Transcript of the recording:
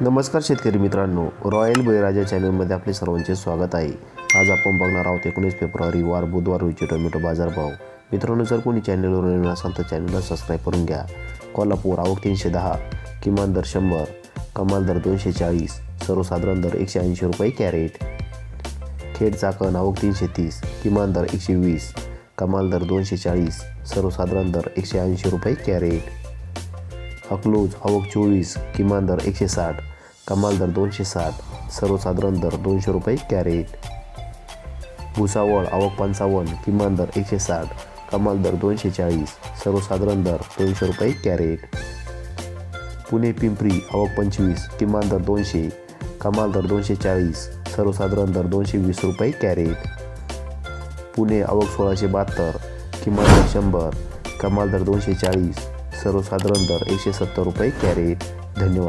नमस्कार शेतकरी मित्रांनो रॉयल बळीराजा चॅनलमध्ये आपले सर्वांचे स्वागत आहे. आज आपण बघणार आहोत एकोणीस फेब्रुवारी वार बुधवार रोजी टोमॅटो बाजारभाव. मित्रांनो जर कोणी चॅनलवर नवीन असाल तर चॅनलला सबस्क्राईब करून घ्या. कोल्हापूर आवक तीनशे दहा किमान दर शंभर कमाल दर दोनशे चाळीस सर्वसाधारण दर एकशे ऐंशी रुपये कॅरेट. खेड चाकण आवक तीनशे तीस किमान दर एकशे वीस कमाल दर दोनशे चाळीस सर्वसाधारण दर एकशे ऐंशी रुपये कॅरेट. अकलूज आवक चोवीस किमान दर एकशे साठ कमाल दर दोनशे साठ सर्वसाधारण दर दोनशे रुपये कॅरेट. भुसावळ आवक पंचावन्न किमान दर एकशे साठ कमाल दर दोनशे चाळीस सर्वसाधारण दर दोनशे रुपये कॅरेट. पुणे पिंपरी आवक पंचवीस किमान दर दोनशे कमाल दर दोनशे चाळीस सर्वसाधारण दर दोनशे वीस रुपये कॅरेट. पुणे आवक सोळाशे बहात्तर किमान दर शंभर कमाल दर दोनशे चाळीस सर्वसाधारण दर एकशे सत्तर रुपये कॅरेट. धन्यवाद.